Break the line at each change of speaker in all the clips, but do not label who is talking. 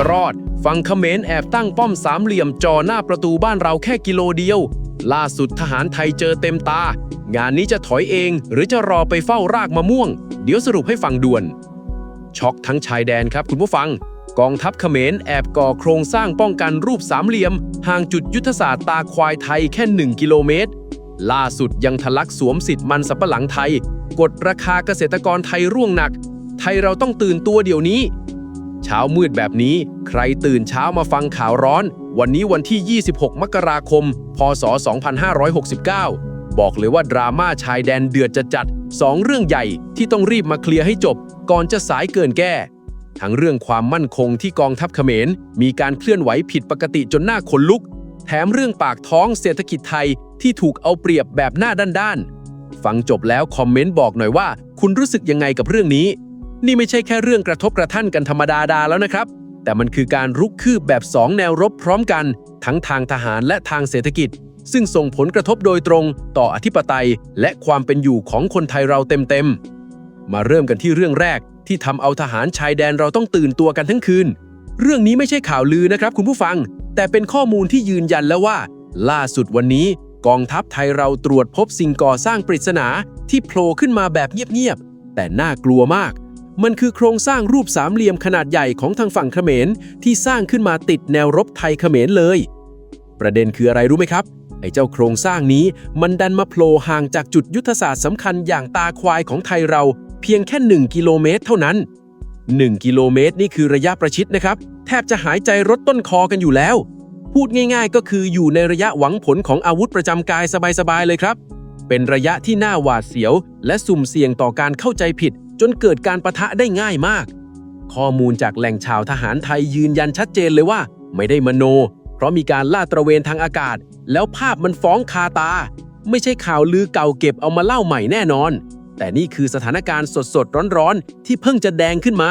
จะรอด ฝั่งเขมรแอบตั้งป้อมสามเหลี่ยมจ่อหน้าประตูบ้านเราแค่กิโลเดียว ล่าสุดทหารไทยเจอเต็มตา งานนี้จะถอยเองหรือจะรอไปเฝ้ารากมะม่วง เดี๋ยวสรุปให้ฟังด่วน ช็อกทั้งชายแดนครับคุณผู้ฟัง กองทัพเขมรแอบก่อโครงสร้างป้องกันรูปสามเหลี่ยม ห่างจุดยุทธศาสตร์ตาควายไทยแค่ 1 กิโลเมตร ล่าสุดยังทะลักสวมสิทธิ์มันสำปะหลังไทย กดราคาเกษตรกรไทยร่วงหนัก ไทยเราต้องตื่นตัวเดี๋ยวนี้ เช้ามืดแบบนี้ ใครตื่นเช้ามาฟังข่าวร้อน วันนี้วันที่ 26 มกราคม พศ 2569 บอกเลยว่าดราม่าชายแดนเดือดจะจัดสองเรื่องใหญ่ที่ต้องรีบมาเคลียร์ให้จบ ก่อนจะสายเกินแก้ ทั้งเรื่องความมั่นคงที่กองทัพเขมร มีการเคลื่อนไหวผิดปกติจนหน้าขนลุก แถมเรื่องปากท้องเศรษฐกิจไทยที่ถูกเอาเปรียบแบบหน้าด้านๆฟังจบแล้วคอมเมนต์บอกหน่อยว่า คุณรู้สึกยังไงกับเรื่องนี้ นี่ไม่ใช่แค่เรื่องกระทบกระทั่นกันธรรมดาดาแล้วนะครับ แต่มันคือการรุกคืบแบบ 2 แนวรบพร้อมกัน ทั้งทางทหารและทางเศรษฐกิจ ซึ่งส่งผลกระทบโดยตรงต่ออธิปไตย และความเป็นอยู่ของคนไทยเราเต็มๆ มาเริ่มกันที่เรื่องแรกที่ทำเอาทหารชายแดนเราต้องตื่นตัวกันทั้งคืน เรื่องนี้ไม่ใช่ข่าวลือนะครับ คุณผู้ฟัง แต่เป็นข้อมูลที่ยืนยันแล้วว่า ล่าสุดวันนี้กองทัพไทยเราตรวจพบสิ่งก่อสร้างปริศนาที่โผล่ขึ้นมาแบบเงียบๆแต่น่ากลัวมาก มันคือโครงสร้างรูปสามเหลี่ยมขนาดใหญ่ของทางฝั่งเขมร ที่สร้างขึ้นมาติดแนวรบไทยเขมรเลย ประเด็นคืออะไรรู้ไหมครับ ไอ้เจ้าโครงสร้างนี้มันดันมาโผล่ห่างจากจุดยุทธศาสตร์สำคัญอย่างตาควายของไทยเรา เพียงแค่ 1 กิโลเมตร เท่านั้น 1 กิโลเมตรนี่คือระยะประชิดนะครับ แทบจะหายใจรถต้นคอกันอยู่แล้ว พูดง่าย ๆ ก็คืออยู่ในระยะหวังผลของอาวุธประจำกายสบายๆเลยครับ เป็นระยะที่น่าหวาดเสียว และสุ่มเสี่ยงต่อการเข้าใจผิด จนเกิดการประทะได้ง่ายมาก ข้อมูลจากแหล่งชาวทหารไทยยืนยันชัดเจนเลยว่า ไม่ได้มโน เพราะมีการลาดตระเวนทางอากาศ แล้วภาพมันฟ้องคาตา ไม่ใช่ข่าวลือเก่าเก็บเอามาเล่าใหม่แน่นอน แต่นี่คือสถานการณ์สดๆร้อนๆ ที่เพิ่งจะแดงขึ้นมา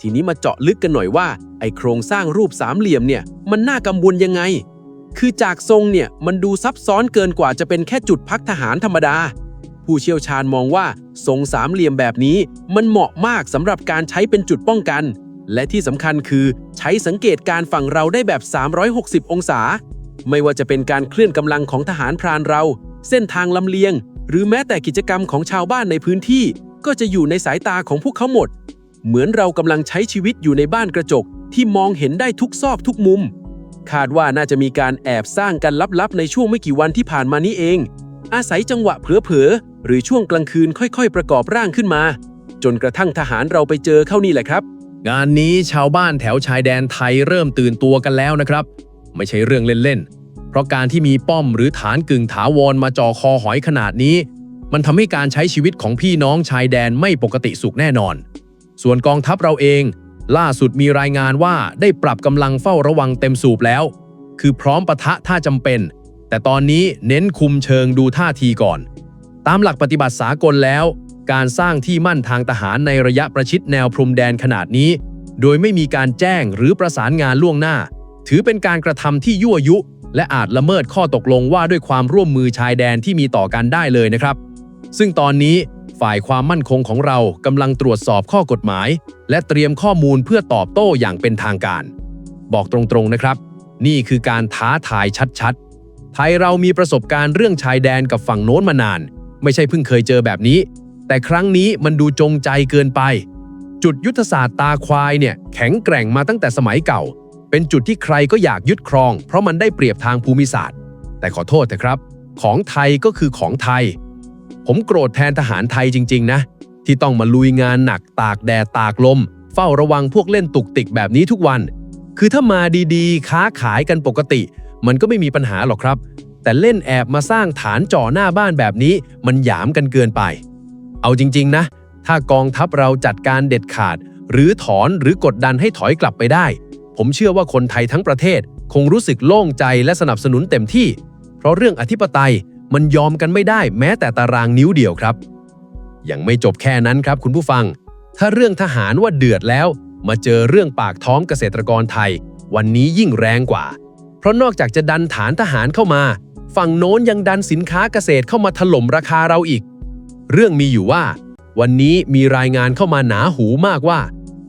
ทีนี้มาเจาะลึกกันหน่อยว่า ไอโครงสร้างรูปสามเหลี่ยมเนี่ยมันน่ากังวลยังไง คือจากทรงเนี่ยมันดูซับซ้อนเกินกว่าจะเป็นแค่จุดพักทหารธรรมดา ผู้เชี่ยวชาญมองว่าทรงสามเหลี่ยมแบบนี้ มันเหมาะมากสำหรับการใช้เป็นจุดป้องกัน และที่สำคัญคือใช้สังเกตการฝั่งเราได้แบบ 360 องศา ไม่ว่าจะเป็นการเคลื่อนกำลังของทหารพรานเรา เส้นทางลำเลียง หรือแม้แต่กิจกรรมของชาวบ้านในพื้นที่ ก็จะอยู่ในสายตาของพวกเขาหมด เหมือนเรากำลังใช้ชีวิตอยู่ในบ้านกระจก ที่มองเห็นได้ทุกซอกทุกมุม คาดว่าน่าจะมีการแอบสร้างกันลับๆในช่วงไม่กี่วันที่ผ่านมานี้เอง อาศัยจังหวะเผลอๆ หรือช่วงกลางคืนค่อยๆ ประกอบร่างขึ้นมา จนกระทั่งทหารเราไปเจอเข้านี่แหละครับ
งานนี้ชาวบ้านแถวชายแดนไทยเริ่มตื่นตัวกันแล้วนะครับ ไม่ใช่เรื่องเล่นๆ เพราะการที่มีป้อมหรือฐานกึ่งถาวรมาจ่อคอหอยขนาดนี้ มันทำให้การใช้ชีวิตของพี่น้องชายแดนไม่ปกติสุขแน่นอน ส่วนกองทัพเราเอง ล่าสุดมีรายงานว่าได้ปรับกำลังเฝ้าระวังเต็มสูบแล้ว คือพร้อมปะทะถ้าจำเป็น แต่ตอนนี้เน้นคุมเชิงดูท่าทีก่อน ตามหลักปฏิบัติสากลแล้ว การสร้างที่มั่นทางทหารในระยะประชิดแนวพรมแดนขนาดนี้ โดยไม่มีการแจ้งหรือประสานงานล่วงหน้า ถือเป็นการกระทำที่ยั่วยุ และอาจละเมิดข้อตกลงว่าด้วยความร่วมมือชายแดนที่มีต่อกันได้เลยนะครับ ซึ่งตอนนี้ฝ่ายความมั่นคงของเรากำลังตรวจสอบข้อกฎหมาย และเตรียมข้อมูลเพื่อตอบโต้อย่างเป็นทางการ บอกตรงๆนะครับ นี่คือการท้าทายชัดๆ ไทยเรามีประสบการณ์เรื่องชายแดนกับฝั่งโน้นมานาน ไม่ใช่เพิ่งเคยเจอแบบนี้ แต่ครั้งนี้มันดูจงใจเกินไป จุดยุทธศาสตร์ตาควายเนี่ยแข็งแกร่งมาตั้งแต่สมัยเก่า เป็นจุดที่ใครก็อยากยึดครอง เพราะมันได้เปรียบทางภูมิศาสตร์ แต่ขอโทษเถอะครับ ของไทยก็คือของไทย ผมโกรธแทนทหารไทยจริง ๆ นะ ที่ต้องมาลุยงานหนักตากแดดตากลม เฝ้าระวังพวกเล่นตุกติกแบบนี้ทุกวัน คือถ้ามาดีๆ ค้าขายกันปกติ มันก็ไม่มีปัญหาหรอกครับ แต่เล่นแอบมาสร้างฐานจ่อหน้าบ้านแบบนี้ มันหยามกันเกินไป เอาจริง ๆ นะ ถ้ากองทัพเราจัดการเด็ดขาด หรือถอนหรือกดดันให้ถอยกลับไปได้ ผมเชื่อว่าคนไทยทั้งประเทศ คงรู้สึกโล่งใจและสนับสนุนเต็มที่ เพราะเรื่องอธิปไตยมันยอมกันไม่ได้แม้แต่ตารางนิ้วเดียวครับ ยังไม่จบแค่นั้นครับคุณผู้ฟัง ถ้าเรื่องทหารว่าเดือดแล้ว มาเจอเรื่องปากท้องเกษตรกรไทย วันนี้ยิ่งแรงกว่า เพราะนอกจากจะดันฐานทหารเข้ามา ฝั่งโน้นยังดันสินค้าเกษตรเข้ามาถล่มราคาเราอีก เรื่องมีอยู่ว่า วันนี้มีรายงานเข้ามาหนาหูมากว่า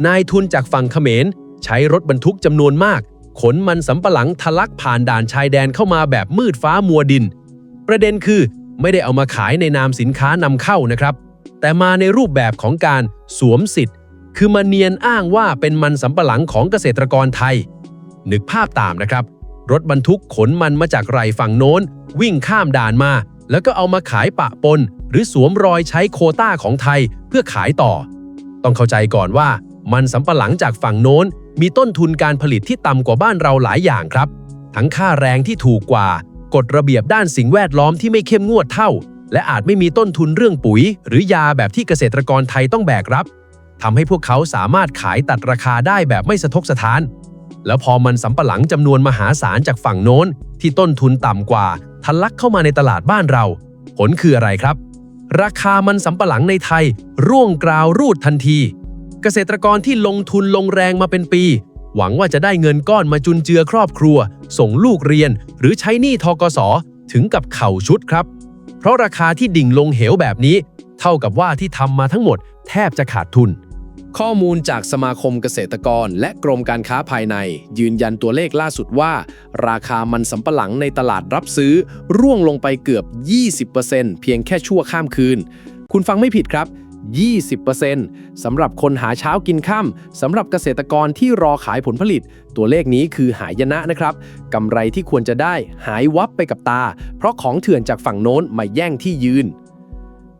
นายทุนจากฝั่งเขมร ใช้รถบรรทุกจำนวนมาก ขนมันสำปะหลังทะลักผ่านด่านชายแดนเข้ามาแบบมืดฟ้ามัวดิน ประเด็นคือไม่ได้เอามาขายในนามสินค้านำเข้านะครับ แต่มาในรูปแบบของการสวมสิทธิ์ คือมาเนียนอ้างว่าเป็นมันสำปะหลังของเกษตรกรไทย นึกภาพตามนะครับ รถบรรทุกขนมันมาจากไรฝั่งโน้น วิ่งข้ามด่านมา แล้วก็เอามาขายปะปน หรือสวมรอยใช้โคต้าของไทยเพื่อขายต่อ ต้องเข้าใจก่อนว่า มันสำปะหลังจากฝั่งโน้น มีต้นทุนการผลิตที่ต่ำกว่าบ้านเราหลายอย่างครับ ทั้งค่าแรงที่ถูกกว่า กฎระเบียบด้านสิ่งแวดล้อมที่ไม่เข้มงวดเท่า และอาจไม่มีต้นทุนเรื่องปุ๋ย หรือยาแบบที่เกษตรกรไทยต้องแบกรับทำให้พวกเขาสามารถขายตัดราคาได้แบบไม่สะทกสะท้าน แล้วพอมันสำปะหลังจำนวนมหาศาลจากฝั่งโน้น ที่ต้นทุนต่ำกว่าทะลักเข้ามาในตลาดบ้านเรา ผลคืออะไรครับ ราคามันสำปะหลังในไทย ร่วงกราวรูดทันที เกษตรกรที่ลงทุนลงแรงมาเป็นปี หวังว่าจะได้เงินก้อนมาจุนเจือครอบครัว ส่งลูกเรียน หรือใช้หนี้ทกสถึงกับเข่าชุดครับ เพราะราคาที่ดิ่งลงเหวแบบนี้ เท่ากับว่าที่ทำมาทั้งหมด แทบจะขาดทุน
ข้อมูลจากสมาคมเกษตรกร และกรมการค้าภายใน ยืนยันตัวเลขล่าสุดว่า ราคามันสำปะหลังในตลาดรับซื้อ ร่วงลงไปเกือบ 20%เพียงแค่ชั่วข้ามคืน คุณฟังไม่ผิดครับ 20%สำหรับคนหาเช้ากินค่ำสำหรับเกษตรกรที่รอขายผลผลิต ตัวเลขนี้คือหายนะนะครับกำไรที่ควรจะได้หายวับไปกับตา เพราะของเถื่อนจากฝั่งโน้นมาแย่งที่ยืน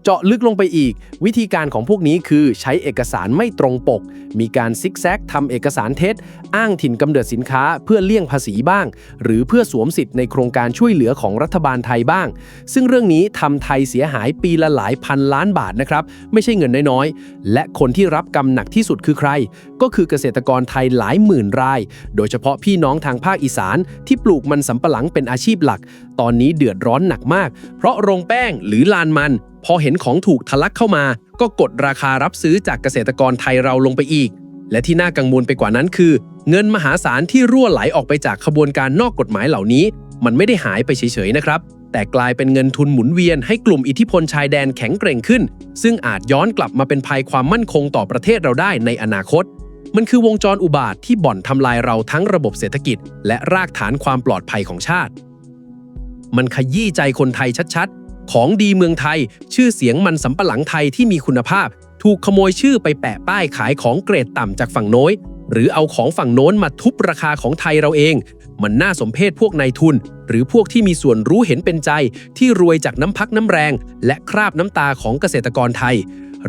เจาะลึกลงไปอีก วิธีการของพวกนี้คือใช้เอกสารไม่ตรงปก มีการซิกแซกทำเอกสารเท็จ อ้างถิ่นกำเนิดสินค้าเพื่อเลี่ยงภาษีบ้าง หรือเพื่อสวมสิทธิ์ในโครงการช่วยเหลือของรัฐบาลไทยบ้าง ซึ่งเรื่องนี้ทำไทยเสียหายปีละหลายพันล้านบาทนะครับ ไม่ใช่เงินน้อยๆ และคนที่รับกรรมหนักที่สุดคือใคร ก็คือเกษตรกรไทยหลายหมื่นราย โดยเฉพาะพี่น้องทางภาคอีสานที่ปลูกมันสำปะหลังเป็นอาชีพหลัก ตอนนี้เดือดร้อนหนักมาก เพราะโรงแป้งหรือลานมัน พอเห็นของถูกทะลักเข้ามา ก็กดราคารับซื้อจากเกษตรกรไทยเราลงไปอีก และที่น่ากังวลไปกว่านั้นคือ เงินมหาศาลที่รั่วไหลออกไปจากขบวนการนอกกฎหมายเหล่านี้ มันไม่ได้หายไปเฉยๆนะครับ แต่กลายเป็นเงินทุนหมุนเวียนให้กลุ่มอิทธิพลชายแดนแข็งเกร่งขึ้น ซึ่งอาจย้อนกลับมาเป็นภัยความมั่นคงต่อประเทศเราได้ในอนาคต มันคือวงจรอุบาทที่บ่อนทำลายเราทั้งระบบเศรษฐกิจ และรากฐานความปลอดภัยของชาติ มันขยี้ใจคนไทยชัดๆ ของดีเมืองไทย ชื่อเสียงมันสำปะหลังไทยที่มีคุณภาพ ถูกขโมยชื่อไปแปะป้ายขายของเกรดต่ำจากฝั่งโน้ย หรือเอาของฝั่งโน้นมาทุบราคาของไทยเราเอง มันน่าสมเพชพวกนายทุน หรือพวกที่มีส่วนรู้เห็นเป็นใจ ที่รวยจากน้ำพักน้ำแรง และคราบน้ำตาของเกษตรกรไทย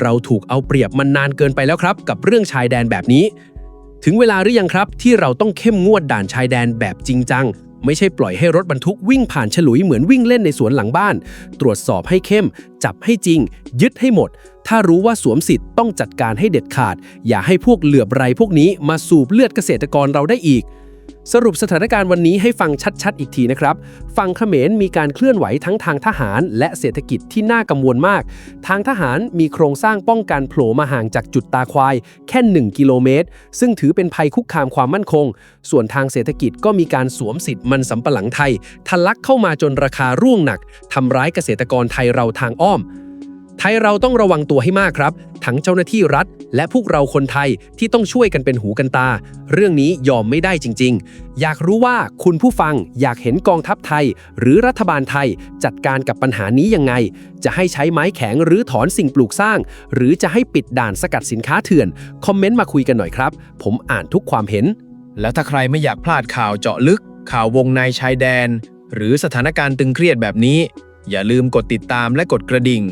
เราถูกเอาเปรียบมันนานเกินไปแล้วครับ กับเรื่องชายแดนแบบนี้ ถึงเวลาหรือยังครับที่เราต้องเข้มงวดด่านชายแดนแบบจริงจัง ไม่ใช่ปล่อยให้รถบรรทุกวิ่งผ่านฉลุยเหมือนวิ่งเล่นในสวนหลังบ้าน ตรวจสอบให้เข้ม จับให้จริง ยึดให้หมด ถ้ารู้ว่าสวมสิทธิ์ต้องจัดการให้เด็ดขาด อย่าให้พวกเหลือบไรพวกนี้มาสูบเลือดเกษตรกรเราได้อีก สรุปสถานการณ์วันนี้ให้ฟังชัดๆ อีกทีนะครับ ฝั่งเขมรมีการเคลื่อนไหวทั้งทางทหารและเศรษฐกิจที่น่ากังวลมาก ทางทหารมีโครงสร้างป้องกันโผล่มาห่างจากจุดตาควาย แค่ 1 กิโลเมตร ซึ่งถือเป็นภัยคุกคามความมั่นคง ส่วนทางเศรษฐกิจก็มีการสวมสิทธิ์มันสำปะหลังไทยทะลักเข้ามาจนราคาร่วงหนักทำร้ายเกษตรกรไทยเราทางอ้อม ไทยเราต้องระวังตัวให้มากครับ ทั้งเจ้าหน้าที่รัฐ และพวกเราคนไทยที่ต้องช่วยกันเป็นหูกันตา เรื่องนี้ยอมไม่ได้จริง ๆ อยากรู้ว่าคุณผู้ฟังอยากเห็นกองทัพไทย หรือรัฐบาลไทยจัดการกับปัญหานี้ยังไง จะให้ใช้ไม้แข็งหรือถอนสิ่งปลูกสร้าง หรือจะให้ปิดด่านสกัดสินค้าเถื่อน คอมเมนต์มาคุยกันหน่อยครับ ผมอ่านทุกความเห็น
แล้วถ้าใครไม่อยากพลาดข่าวเจาะลึก ข่าววงในชายแดน หรือสถานการณ์ตึงเครียดแบบนี้ อย่าลืมกดติดตามและกดกระดิ่ง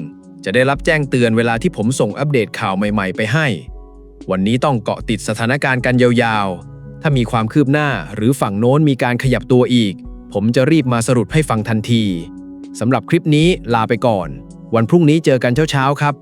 จะได้รับแจ้งเตือนเวลาที่ผมส่งอัปเดตข่าวใหม่ๆไปให้ วันนี้ต้องเกาะติดสถานการณ์กันยาวๆ ถ้ามีความคืบหน้าหรือฝั่งโน้นมีการขยับตัวอีก ผมจะรีบมาสรุปให้ฟังทันทีสำหรับคลิปนี้ลาไปก่อน วันพรุ่งนี้เจอกันเช้าๆครับ